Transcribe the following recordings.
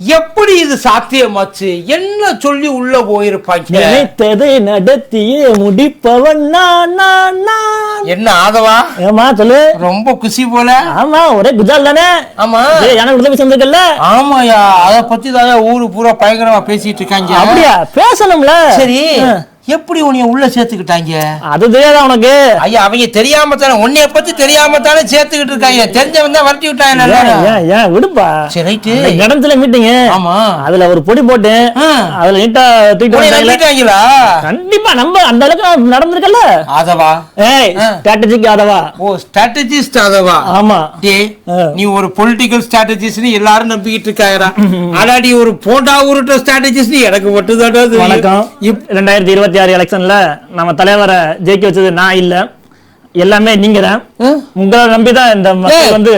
எப்படி இது சாத்தியமாச்சு? என்ன சொல்லி உள்ள போயிருப்பாங்க? நினைத்ததை நடத்தியே முடிப்பவன் நான் நான் நான். என்ன ஆதவா? ஏமா சொல்லு. ரொம்ப குசி போல. ஆமா ஒரே குஜால் தானே? ஆமா. எனக்கு உதவி செஞ்சிருக்கல ஆமாயா அத பத்தி தான் ஊரு பூரா பயங்கரமா பேசிட்டு இருக்காங்க. அப்படியா? பேசணும்ல. சரி. எப்படி உன்னைய உள்ள சேர்த்துக்கிட்டாங்க? அது தெரியாதா உனக்கு? ஐயா அவங்க தெரியாம தானே உன்னைய பத்தி தெரியாம தானே சேர்த்துக்கிட்டு இருக்காங்க. தெரிஞ்சவன் தான் வரட்டி விட்டாங்க ஏன், ஏன், விடுப்பா. சரி ரைட்டு. இடத்துல மீட்டிங் ஆமா. அதுல ஒரு பொடி போட்டு. அதுல நீட்டா தூக்கிட்டு கண்டிப்பா நம்ம அந்த அளவுக்கு நடந்திருக்கல ஆதவா? ஏய் ஆ. ஸ்ட்ராட்டஜிக்கு அதவா ஓ ஸ்ட்ராட்டஜிஸ்ட் ஆதவா? ஆமா. ஆ. நீ ஒரு பொலிட்டிக்கல் ஸ்ட்ராட்டஜிஸ்ட் எல்லாரும் நம்பிக்கிட்டு இருக்காங்கடா. ஆனா நீ ஒரு போண்டா உருட்ட ஸ்ட்ராட்டஜிஸ்ட் எனக்கு மட்டும் தான் வணக்கம். ரெண்டாயிரத்தி இருபத்தி ஆறு எலெக்ஷன்ல நம்ம தலைவரை ஜெயிக்க வச்சது நான் இல்ல. எல்லாமே நீங்க தான் உங்களை நம்பிதான் இந்த மக்கள் ஏய், வந்து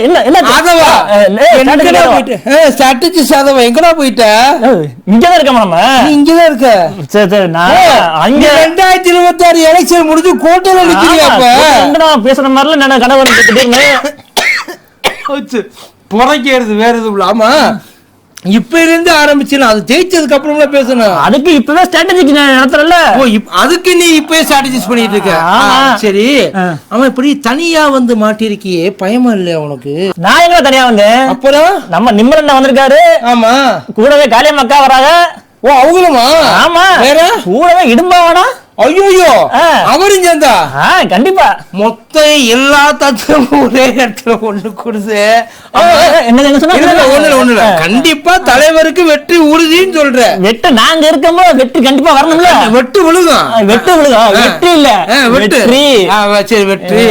என்ன என்ன எங்கடா. போயிட்ட? இங்கதான் இருக்கோமா நம்ம? நீ இங்கதான் இருக்க. சரி சரி நான் அங்க ரெண்டாயிரத்தி இருபத்தி ஆறு எலெக்ஷன் முடிஞ்சு கோட்டையில அப்ப? எங்கடா பேசுற மாதிரில நான் கனவு திடீர்னு போச்சு. புறக்கிறது வேற எதுவும் இல்ல. ஆமா. இப்ப இருந்து ஆரம்பிச்சு அது ஜெயிச்சதுக்கு அப்புறம்ல பேசணும். அதுக்கு இப்பவே ஸ்ட்ராட்டஜிக்கு நான் நடத்துறேன்ல. ஓ அதுக்கு நீ இப்பயே ஸ்ட்ராட்டஜிஸ் பண்ணிட்டு இருக்க. சரி. அவன் இப்படி தனியா வந்து மாட்டிருக்கியே பயமா இல்லையா உனக்கு? நான் எங்க தனியா வந்தேன் அப்புறம்? நம்ம நிம்மரண்ணா வந்திருக்காரு. ஆமா. கூடவே காளியம்மா வராங்க. ஓ அவங்களுமா? ஆமா. வேற? கூடவே இடும்பாவாடா ஐயோ. அவரும் சேர்ந்தா? கண்டிப்பா. மொத்தம் எல்லா தத்துவமும் ஒரே இடத்துல ஒண்ணு கொடுத்து ஒண்ணு இல்ல ஒண்ணு இல்ல கண்டிப்பா தலைவருக்கு வெற்றி உறுதின்னு சொல்ற. வெட்டு நாங்க இருக்கும்போது வெற்றி கண்டிப்பா வரணும்ல? வெட்டு விழுகும். வெட்டு விழுகும். வெற்றி இல்ல. வெற்றி. சரி வெற்றி.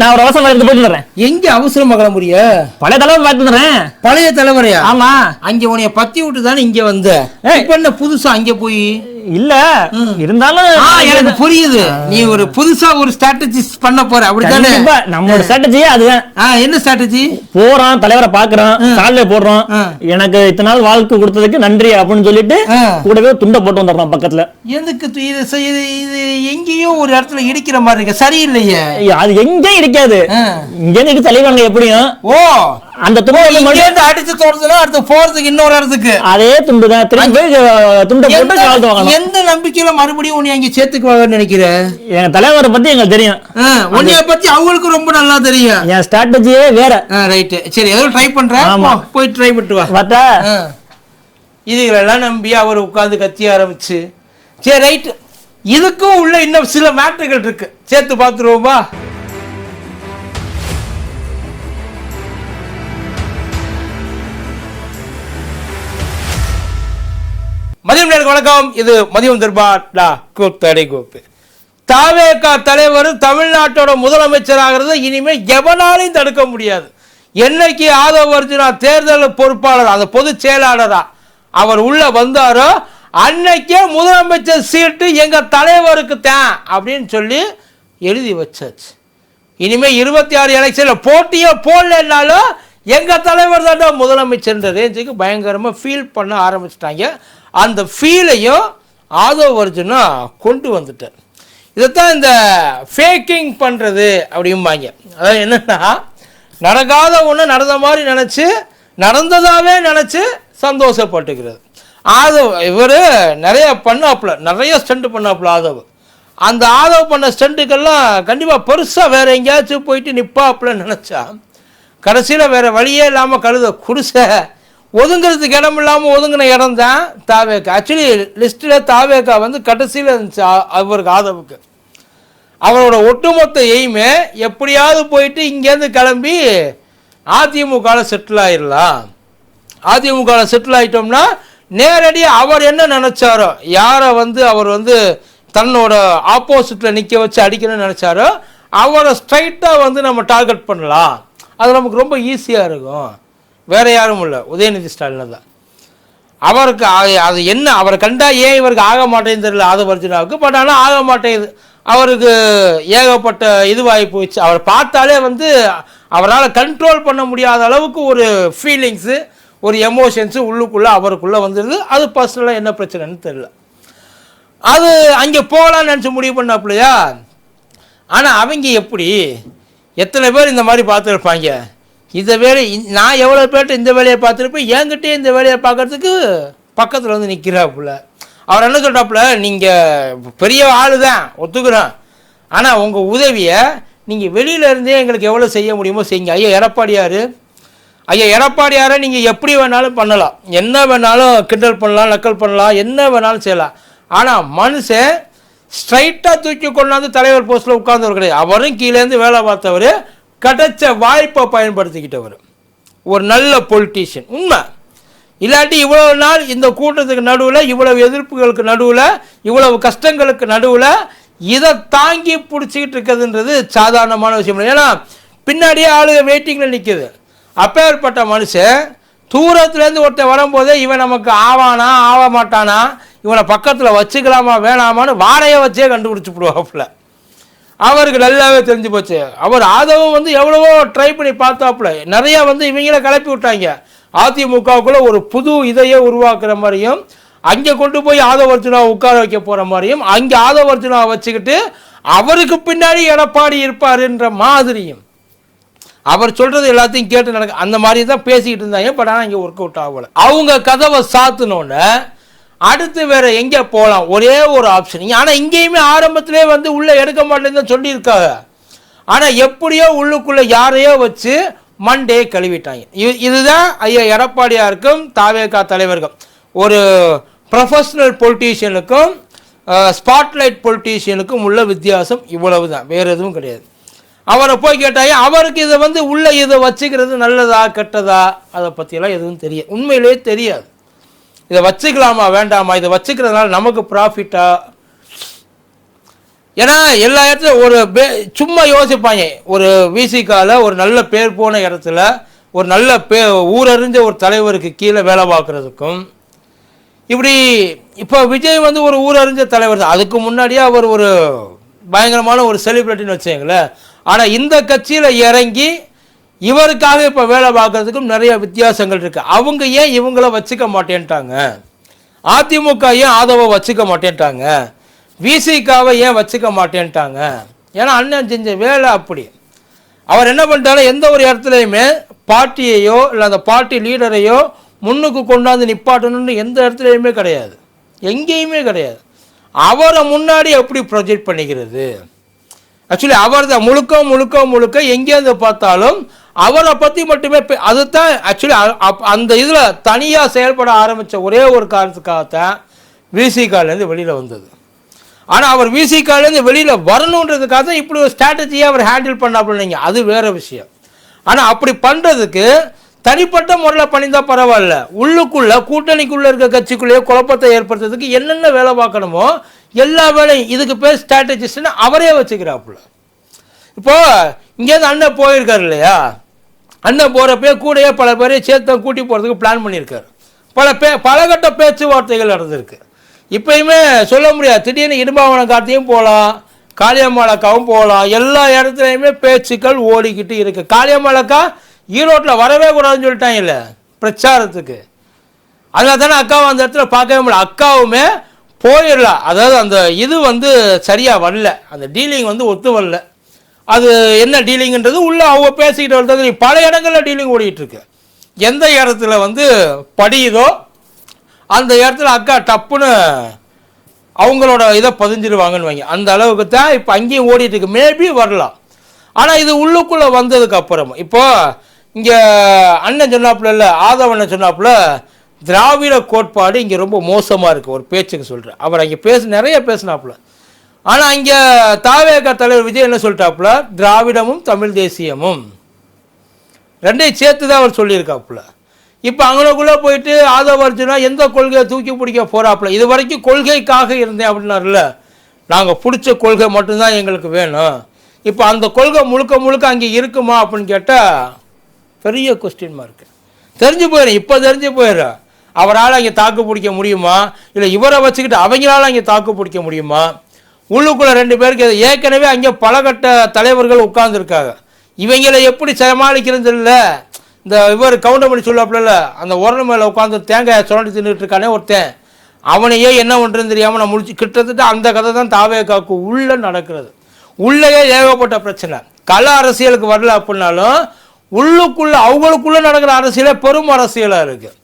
நான் ஒரு அவசரம் எடுத்து போயிட்டு வரேன் எங்க அவசரமா கிளம்புறிய பழைய தலைவர் பார்த்து பழைய தலைவரையா? ஆமா. அங்க உனைய பத்தி விட்டு தானே இங்க வந்த. இப்ப என்ன புதுசா அங்க போய்? இல்ல. இருந்தாலும் எனக்கு புரியுது. நீ ஒரு புதுசா ஒரு ஸ்ட்ராட்டஜிஸ் பண்ண போற. அப்படித்தானே? கண்டிப்பா. நம்மளோட ஸ்ட்ராட்டஜியே அதுதான். என்ன ஸ்ட்ராட்டஜி போறோம் தலைவரை பாக்குறோம் சால்வே போடுறோம். எனக்கு இத்தனை நாள் வாழ்க்கை கொடுத்ததுக்கு நன்றி அப்படின்னு சொல்லிட்டு. கூடவே துண்டை போட்டு வந்துடுறோம் பக்கத்துல. எதுக்கு இது இது எங்கேயும் ஒரு இடத்துல இடிக்கிற மாதிரி இருக்கு. சரியில்லையே. அது எங்கேயும் இருக்காது ஆ. இங்க இருந்து தலைவங்க எப்படியும்? ஓ. அந்த துண்டை இருந்து அடிச்சு தோறதுன்னா அடுத்து போறதுக்கு இன்னொரு இடத்துக்கு. அதே துண்டு தான். திரும்பி போய் துண்டை போட்டு காலத்து வாங்கணும். எந்த நம்பிக்கையில மறுபடியும் உன்னை அங்க சேர்த்துக்குவாங்கன்னு நினைக்கிற? எங்க தலைவரை பத்தி எங்களுக்கு தெரியும். உன்னைய பத்தி அவங்களுக்கு ரொம்ப நல்லா தெரியும். என் ஸ்ட்ராட்டஜியே வேற. ரைட்டு சரி ஏதோ ட்ரை பண்றேன். போய் ட்ரை பண்ணிட்டு வா. பார்த்தா. இதுகளெல்லாம் நம்பி அவர் உட்கார்ந்து கத்தி ஆரம்பிச்சு. சரி ரைட் இதுக்கும் உள்ள இன்னும் சில மேட்டர்கள் இருக்கு. சேர்த்து பார்த்துருவோமா? மதியம் வணக்கம். இது மதியம் தர்பார் கூத்தடி தாவேகா தலைவர் தமிழ்நாட்டோட முதலமைச்சராகிறது. இனிமே எவனாலையும் தடுக்க முடியாது. என்னைக்கு ஆதவ் அர்ஜுனா தேர்தல் பொறுப்பாளர் அந்த பொதுச் செயலாளரா அவர் உள்ள வந்தாரோ அன்னைக்கே முதலமைச்சர் சீட்டு எங்க தலைவருக்கு தான் அப்படின்னு சொல்லி எழுதி வச்சாச்சு. இனிமே இருபத்தி ஆறு எலெக்ஷன்ல போட்டியே போடலன்னாலும் எங்க தலைவர் தான் முதலமைச்சர்ன்ற ரேஞ்சுக்கு பயங்கரமா ஃபீல் பண்ண ஆரம்பிச்சிட்டாங்க. அந்த ஃபீலையும் ஆதவ் அர்ஜுனா கொண்டு வந்துட்டார் இதைத்தான் இந்த ஃபேக்கிங் பண்ணுறது அப்படிம்பாங்க. அதாவது என்னென்னா நடக்காத ஒன்று நடந்த மாதிரி நினச்சி நடந்ததாகவே நினச்சி சந்தோஷப்பட்டுக்கிறது. ஆதவ் இவர் நிறைய பண்ணாப்புல நிறைய ஸ்டண்ட் பண்ணாப்புல ஆதவ். அந்த ஆதவ் பண்ண ஸ்டண்ட்டுக்கெல்லாம் கண்டிப்பாக பெருசாக வேறு எங்கேயாச்சும் போயிட்டு நிற்பாப்புல நினச்சா கடைசியில் வேற வழியே இல்லாமல் கழுத குடிசை ஒதுங்கிறதுக்கு இடம் இல்லாமல் ஒதுங்கின இடம் தான் தாவேக்கா. ஆக்சுவலி லிஸ்ட்டில் தாவேக்கா வந்து கடைசியில் இருந்துச்சு அவருக்கு ஆதவுக்கு அவரோட ஒட்டுமொத்த எய்மே எப்படியாவது போயிட்டு இங்கேருந்து கிளம்பி அதிமுகவில் செட்டில் ஆயிடலாம் அதிமுகவில் செட்டில் ஆகிட்டோம்னா நேரடியாக அவர் என்ன நினச்சாரோ யாரை வந்து அவர் வந்து தன்னோட ஆப்போசிட்டில் நிற்க வச்சு அடிக்கணும்னு நினச்சாரோ அவரை ஸ்ட்ரைட்டாக வந்து நம்ம டார்கெட் பண்ணலாம். அது நமக்கு ரொம்ப ஈஸியாக இருக்கும். வேற யாரும் இல்லை. உதயநிதி ஸ்டாலின் தான். அவருக்கு அது- அது என்ன அவரை கண்டா ஏன் இவருக்கு ஆக மாட்டேங்குது தெரியல ஆதவர்ஜுனாவுக்கு பட் ஆனால் ஆக மாட்டேங்குது. அவருக்கு ஏகப்பட்ட இதுவாகி போயிடுச்சு அவர் பார்த்தாலே வந்து அவரால் கண்ட்ரோல் பண்ண முடியாத அளவுக்கு ஒரு ஃபீலிங்ஸு ஒரு எமோஷன்ஸு உள்ளுக்குள்ளே அவருக்குள்ளே வந்துடுது அது பர்சனலாக என்ன பிரச்சனைன்னு தெரியல. அது அங்கே போகலான்னு நினச்சி முடிவு பண்ணாப்புலையா? ஆனால் அவங்க எப்படி? எத்தனை பேர் இந்த மாதிரி பார்த்துருப்பாங்க? இந்த வேலை நான் எவ்வளோ பேர்ட்ட இந்த வேலையை பார்த்துருப்பேன் என்கிட்டயே இந்த வேலையை பார்க்கறதுக்கு பக்கத்தில் வந்து நிற்கிறாப்புல அவர் என்ன சொல்கிறாப்புல நீங்கள் பெரிய ஆள் தான் ஒத்துக்கிறேன். ஆனால் உங்கள் உதவியை நீங்கள் வெளியில இருந்தே எங்களுக்கு எவ்வளோ செய்ய முடியுமோ செய்யுங்க. ஐயா எடப்பாடியார் ஐயா எடப்பாடியாரை நீங்கள் எப்படி வேணாலும் பண்ணலாம். என்ன வேணாலும் கிண்டல் பண்ணலாம் நக்கல் பண்ணலாம் என்ன வேணாலும் செய்யலாம். ஆனால் மனுஷன் ஸ்ட்ரைட்டாக தூக்கி கொண்டாந்து தலைவர் போஸ்ட்டில் உட்கார்ந்தவர் கிடையாது. அவரும் கீழேருந்து வேலை பார்த்தவர் கிடைச்ச வாய்ப்பை பயன்படுத்திக்கிட்டவர். ஒரு நல்ல பொலிட்டீஷியன் உண்மை. இல்லாட்டி இவ்வளவு நாள் இந்த கூட்டத்துக்கு நடுவில் இவ்வளவு எதிர்ப்புகளுக்கு நடுவில் இவ்வளவு கஷ்டங்களுக்கு நடுவில் இதை தாங்கி பிடிச்சிக்கிட்டு இருக்கிறதுன்றது சாதாரணமான விஷயம். ஏன்னா பின்னாடியே ஆளுங்க வெயிட்டிங்கில் நிற்குது அப்பேற்பட்ட மனுஷன் தூரத்துலேருந்து ஒருத்தன் வரும்போதே இவன் நமக்கு ஆவானா ஆக மாட்டானா இவனை பக்கத்தில் வச்சுக்கலாமா வேணாமான்னு வாடையை வச்சே கண்டுபிடிச்சி விடுவாப்புல. அவருக்கு நல்லாவே தெரிஞ்சு போச்சு. அவர் ஆதவம் வந்து எவ்வளவோ ட்ரை பண்ணி பார்த்தாப்புல. நிறைய வந்து இவங்கள கிளப்பி விட்டாங்க. அதிமுகவுக்குள்ள ஒரு புது இதையே உருவாக்குற மாதிரியும் அங்கே கொண்டு போய் ஆதவர்ஜுனாவை உட்கார வைக்க போகிற மாதிரியும் அங்கே ஆதவர்ஜுனாவை வச்சுக்கிட்டு அவருக்கு பின்னாடி எடப்பாடி இருப்பாருன்ற மாதிரியும். அவர் சொல்றது எல்லாத்தையும் கேட்டு நடக்க அந்த மாதிரி தான் பேசிக்கிட்டு இருந்தாங்க பட் ஆனால் இங்கே ஒர்க் அவுட் ஆகலை. அவங்க கதவை சாத்தினோன்னு அடுத்து வேற எங்கே போகலாம் ஒரே ஒரு ஆப்ஷன் ஆனால் இங்கேயுமே ஆரம்பத்திலே வந்து உள்ளே எடுக்க மாட்டேன்னு தான் சொல்லியிருக்காங்க. ஆனால் எப்படியோ உள்ளுக்குள்ளே யாரையோ வச்சு மண்டே கழுவிட்டாங்க. இது இதுதான் ஐயா எடப்பாடியாருக்கும் தாவேகா தலைவருக்கும். ஒரு ப்ரொஃபஷனல் பொலிட்டீஷியனுக்கும் ஸ்பாட்லைட் பொலிட்டீஷியனுக்கும் உள்ள வித்தியாசம் இவ்வளவு தான் வேறு எதுவும் கிடையாது. அவரை போய் கேட்டாயே அவருக்கு இதை வந்து உள்ள இதை வச்சுக்கிறது நல்லதா கெட்டதா? அதை பற்றியெல்லாம் எதுவும் தெரியாது. உண்மையிலேயே தெரியாது. இதை வச்சுக்கலாமா வேண்டாமா? இதை வச்சுக்கிறதுனால நமக்கு ப்ராஃபிட்டா ஏன்னா எல்லா இடத்துலையும் ஒரு பே சும்மா யோசிப்பாங்க. ஒரு விசிக்கால ஒரு நல்ல பேர் போன இடத்துல ஒரு நல்ல பே ஊரறிஞ்ச ஒரு தலைவருக்கு கீழே வேலை பார்க்குறதுக்கும் இப்படி இப்போ விஜய் வந்து ஒரு ஊரறிஞ்ச தலைவர் தான். அதுக்கு முன்னாடியே அவர் ஒரு பயங்கரமான ஒரு செலிபிரிட்டின்னு வச்சுங்களேன் ஆனால் இந்த கட்சியில் இறங்கி இவருக்காக இப்போ வேலை பார்க்கறதுக்கும் நிறைய வித்தியாசங்கள் இருக்குது அவங்க ஏன் இவங்கள வச்சுக்க மாட்டேன்ட்டாங்க? அதிமுக ஏன் ஆதவை வச்சுக்க மாட்டேன்ட்டாங்க? விசிகாவை ஏன் வச்சுக்க மாட்டேன்ட்டாங்க? ஏன்னா அண்ணன் செஞ்ச வேலை அப்படி. அவர் என்ன பண்ணிட்டாரு? எந்த ஒரு இடத்துலையுமே பார்ட்டியையோ இல்லை அந்த பார்ட்டி லீடரையோ முன்னுக்கு கொண்டாந்து நிப்பாட்டணும்னு எந்த இடத்துலையுமே கிடையாது. எங்கேயுமே கிடையாது. அவரை முன்னாடி எப்படி ப்ரொஜெக்ட் பண்ணிக்கிறது? ஆக்சுவலி அவர் தான் முழுக்க முழுக்க முழுக்க எங்கேருந்து பார்த்தாலும் அவரை பற்றி மட்டுமே அதுதான் ஆக்சுவலி அந்த இதில் தனியாக செயல்பட ஆரம்பித்த ஒரே ஒரு காரணத்துக்காகத்தான் விசிகாலேருந்து வெளியில் வந்தது. ஆனால் அவர் விசிகாலேருந்து வெளியில் வரணுன்றதுக்காக தான் இப்படி ஒரு ஸ்ட்ராட்டஜியை அவர் ஹேண்டில் பண்ணாப்புலீங்க அது வேற விஷயம். ஆனால் அப்படி பண்ணுறதுக்கு தனிப்பட்ட முறையில் பண்ணியிருந்தா பரவாயில்ல. உள்ளுக்குள்ள கூட்டணிக்குள்ளே இருக்க கட்சிக்குள்ளேயே குழப்பத்தை ஏற்படுத்துறதுக்கு என்னென்ன வேலை பார்க்கணுமோ எல்லா வேலையும் இதுக்கு பேர் ஸ்ட்ராட்டஜிஸ்ட்னு அவரே வச்சுக்கிறாப்புல. இப்போ இங்கேருந்து அண்ணன் போயிருக்காரு இல்லையா? அண்ணன் போகிறப்பே கூடயே பல பேரையும் சேர்த்து கூட்டி போகிறதுக்கு பிளான் பண்ணியிருக்காரு. பல பே பலகட்ட பேச்சுவார்த்தைகள் நடந்திருக்கு. இப்பயுமே சொல்ல முடியாது. திடீர்னு இடும்பாவனம் கார்த்தியும் போகலாம் காளியம்மாளக்காவும் போகலாம். எல்லா இடத்துலையுமே பேச்சுக்கள் ஓடிக்கிட்டு இருக்குது காளியம்மாளக்கா ஈரோட்டில் வரவே கூடாதுன்னு சொல்லிட்டாங்க இல்லை. பிரச்சாரத்துக்கு. அதனால தானே அக்காவை அந்த இடத்துல பார்க்கவே முடியல. அக்காவுமே போயிடலாம் அதாவது அந்த இது வந்து சரியாக வரல. அந்த டீலிங் வந்து ஒத்து வரல. அது என்ன டீலிங்ன்றது உள்ளே அவங்க பேசிக்கிட்டு வரது பல இடங்களில் டீலிங் ஓடிட்டு எந்த இடத்துல வந்து படியுதோ அந்த இடத்துல அக்கா டப்புன்னு அவங்களோட இதை பதிஞ்சிருவாங்கன்னு வைங்க. அந்த அளவுக்கு தான் இப்போ அங்கேயும் ஓடிட்டுருக்கு மேபி வரலாம். ஆனால் இது உள்ளுக்குள்ளே வந்ததுக்கு அப்புறம் இப்போது இங்கே அண்ணன் சொன்னாப்புல இல்லை ஆதவண்ணன் சொன்னாப்புல திராவிட கோட்பாடு இங்கே ரொம்ப மோசமாக இருக்குது ஒரு பேச்சுக்கு சொல்கிறேன் அவர் அங்கே பேச நிறைய பேசினாப்புல. ஆனால் இங்கே தாவேக தலைவர் விஜய் என்ன சொல்லிட்டாப்புல? திராவிடமும் தமிழ் தேசியமும். ரெண்டையும் சேர்த்து தான் அவர் சொல்லியிருக்காப்புல. இப்போ அவங்களுக்குள்ளே போயிட்டு ஆதவ அர்ஜுனா எந்த கொள்கையை தூக்கி பிடிக்க போகிறாப்புல இது வரைக்கும் கொள்கைக்காக இருந்தேன் அப்படின்னாருல. நாங்கள் பிடிச்ச கொள்கை மட்டும்தான் எங்களுக்கு வேணும். இப்போ அந்த கொள்கை முழுக்க முழுக்க அங்கே இருக்குமா அப்படின்னு கேட்டால் பெரிய கொஸ்டின் மார்க்கு தெரிஞ்சு போயிடும் இப்போ தெரிஞ்சு போயிடும் அவரால் அங்கே தாக்கு பிடிக்க முடியுமா? இல்லை இவரை வச்சுக்கிட்டு அவங்களால அங்கே தாக்கு பிடிக்க முடியுமா? உள்ளுக்குள்ளே ரெண்டு பேருக்கு ஏற்கனவே அங்கே பலகட்ட தலைவர்கள் உட்கார்ந்துருக்காங்க. இவங்களை எப்படி சமாளிக்கிறது இல்லை? இந்த இவர் கவுண்டமணி சொல்லாப்புல அந்த உரல் மேலே உட்காந்து தேங்காய் சுரண்டி தின்னுட்டு இருக்கானே ஒருத்தன். அவனையே என்ன பண்ணுறதுன்னு தெரியாமல் நான் முடிச்சு கிட்டத்தட்ட அந்த கதை தான் தாவே காக்கு உள்ளே நடக்கிறது. உள்ளேயே ஏகப்பட்ட பிரச்சனை. கள அரசியலுக்கு வரல அப்படின்னாலும் உள்ளுக்குள்ள அவங்களுக்குள்ள நடக்கிற அரசியலே பெரும் அரசியலாக இருக்குது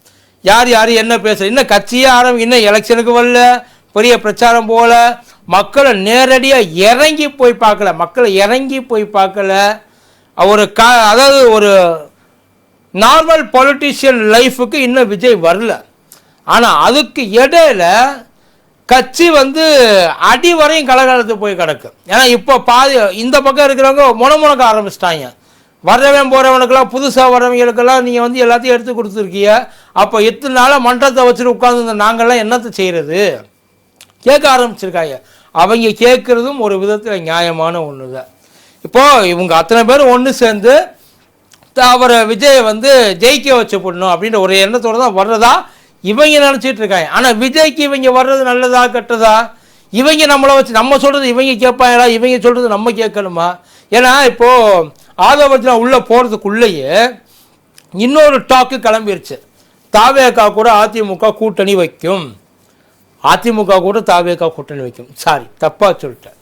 யார் யார் என்ன பேசுகிற இன்னும் கட்சியே ஆரம்பி இன்னும் எலெக்ஷனுக்கு வரல பெரிய பிரச்சாரம் போல மக்களை நேரடியாக இறங்கி போய் பார்க்கல மக்களை இறங்கி போய் பார்க்கல. ஒரு கா அதாவது ஒரு நார்மல் பொலிட்டிஷியன் லைஃபுக்கு இன்னும் விஜய் வரல. ஆனால் அதுக்கு இடையில கட்சி வந்து அடி வரையும் கலகாலத்து போய் கிடக்கு. ஏன்னா இப்போ பாதி இந்த பக்கம் இருக்கிறவங்க முணமுணக்க ஆரம்பிச்சிட்டாங்க. வர்றவன் போகிறவனுக்கெல்லாம் புதுசாக வரவங்களுக்கெல்லாம் நீங்கள் வந்து எல்லாத்தையும் எடுத்து கொடுத்துருக்கீங்க. அப்போ எத்தனை நாளாக மன்றத்தை வச்சுட்டு உட்காந்துருந்த நாங்கள்லாம் என்னத்தை செய்கிறது கேட்க ஆரம்பிச்சிருக்காங்க. அவங்க கேட்குறதும் ஒரு விதத்தில் நியாயமான ஒன்று தான் இப்போது இவங்க அத்தனை பேரும் ஒன்று சேர்ந்து அவரை விஜயை வந்து ஜெயிக்க வச்சு போடணும் அப்படின்ற ஒரு எண்ணத்தோடு தான் வர்றதா இவங்க நினச்சிட்டு இருக்காங்க. ஆனால் விஜய்க்கு இவங்க வர்றது நல்லதா கெட்டதா? இவங்க நம்மளை வச்சு நம்ம சொல்கிறது இவங்க கேட்பாங்களா? இவங்க சொல்கிறது நம்ம கேட்கணுமா? ஏன்னா இப்போது ஆதவர்ஜனா உள்ளே போகிறதுக்குள்ளேயே இன்னொரு டாக்கு கிளம்பிருச்சு. தாவேக்கா கூட அதிமுக கூட்டணி வைக்கும். அதிமுக கூட தாவேக்கா கூட்டணி வைக்கும். சாரி தப்பாக சொல்லிட்டேன்.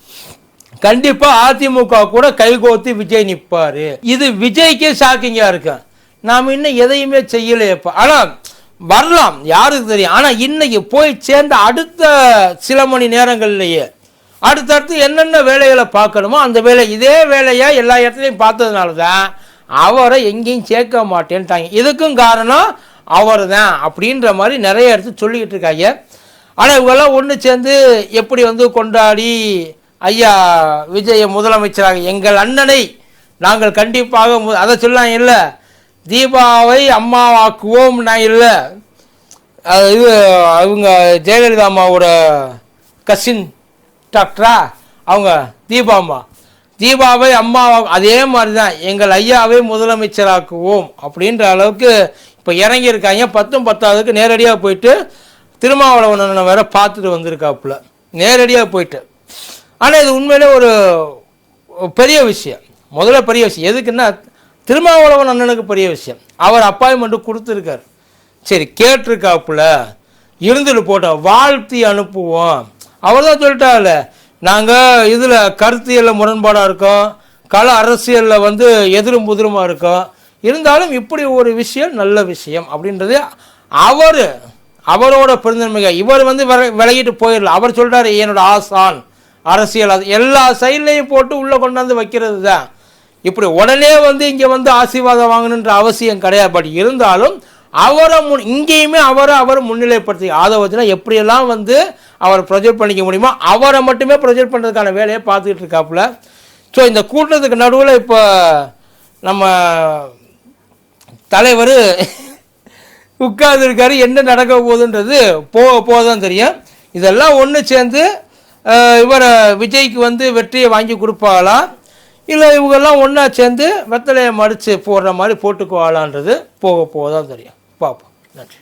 கண்டிப்பாக அதிமுக கூட கைகோத்து விஜய் நிற்பார் இது விஜய்க்கே ஷாக்கிங்காக இருக்கு. நாம் இன்னும் எதையுமே செய்யலையப்பா ஆனால் வரலாம். யாருக்கு தெரியும்? ஆனால் இன்னைக்கு போய் சேர்ந்த அடுத்த சில மணி நேரங்கள்லையே அடுத்தடுத்து என்னென்ன வேலைகளை பார்க்கணுமோ அந்த வேலை இதே வேலையை எல்லா இடத்துலையும் பார்த்ததுனால தான் அவரை எங்கேயும் சேர்க்க மாட்டேன்ட்டாங்க. இதுக்கும் காரணம் அவர் தான் அப்படின்ற மாதிரி நிறைய இடத்துல சொல்லிக்கிட்டு இருக்காங்க. ஆனால் இவங்கெல்லாம் ஒன்று சேர்ந்து எப்படி வந்து கொண்டாடி ஐயா விஜய முதலமைச்சராக எங்கள் அண்ணனை நாங்கள் கண்டிப்பாக மு- அதை சொல்லலாம் இல்லை. தீபாவை அம்மாவாக்குவோம் நான் இல்லை. அது இது அவங்க ஜெயலலிதா அம்மாவோட கசின் டாக்டரா அவங்க தீபா அம்மா. தீபாவை அம்மாவா அதே மாதிரி தான் எங்கள் ஐயாவை முதலமைச்சராக்குவோம் அப்படின்ற அளவுக்கு இப்போ இறங்கியிருக்காங்க. பத்தும் பத்தாவதுக்கு நேரடியாக போயிட்டு திருமாவளவன் வேற பார்த்துட்டு வந்திருக்காப்புல. நேரடியாக போயிட்டு. ஆனால் இது உண்மையிலே ஒரு பெரிய விஷயம். முதல்ல பெரிய விஷயம். எதுக்குன்னா திருமாவளவன் அண்ணனுக்கு பெரிய விஷயம். அவர் அப்பாயின்மெண்ட்டு கொடுத்துருக்காரு. சரி கேட்டிருக்காப்புல இருந்துட்டு போட்டோம். வாழ்த்தி அனுப்புவோம். அவர் தான் சொல்லிட்டாங்கல்ல நாங்கள் இதில் கருத்தியலில் முரண்பாடாக இருக்கோம். கள அரசியலில் வந்து எதிரும் புதிருமா இருக்கோம். இருந்தாலும் இப்படி ஒரு விஷயம் நல்ல விஷயம் அப்படின்றது அவர் அவரோட பெருந்தன்மைக இவர் வந்து விலகிட்டு போயிடல. அவர் சொல்கிறார் என்னோட ஆசான் அரசியல் அது எல்லா சைட்லையும் போட்டு உள்ளே கொண்டாந்து வைக்கிறது தான். இப்படி உடனே வந்து இங்கே வந்து ஆசீர்வாதம் வாங்கணுன்ற அவசியம் கிடையாது. பட் இருந்தாலும் அவரை முன் இங்கேயுமே அவரை அவர் முன்னிலைப்படுத்தி ஆதவச்சுனா எப்படியெல்லாம் வந்து அவரை ப்ரொஜெக்ட் பண்ணிக்க முடியுமோ அவரை மட்டுமே ப்ரொஜெக்ட் பண்ணுறதுக்கான வேலையை பார்த்துக்கிட்டு இருக்காப்புல. ஸோ இந்த கூட்டத்துக்கு நடுவில் இப்போ நம்ம தலைவர் உட்கார்ந்துருக்காரு என்ன நடக்க போகுதுன்றது போக போக தான் தெரியும். இதெல்லாம் ஒன்று சேர்ந்து இவரை விஜய்க்கு வந்து வெற்றியை வாங்கி கொடுப்பாளா? இல்லை இவங்கெல்லாம் ஒன்றா சேர்ந்து வெத்தலையை மடித்து போடுற மாதிரி போட்டுக்குவாளான்றது போக போக தான் தெரியும். பார்ப்போம் நன்றி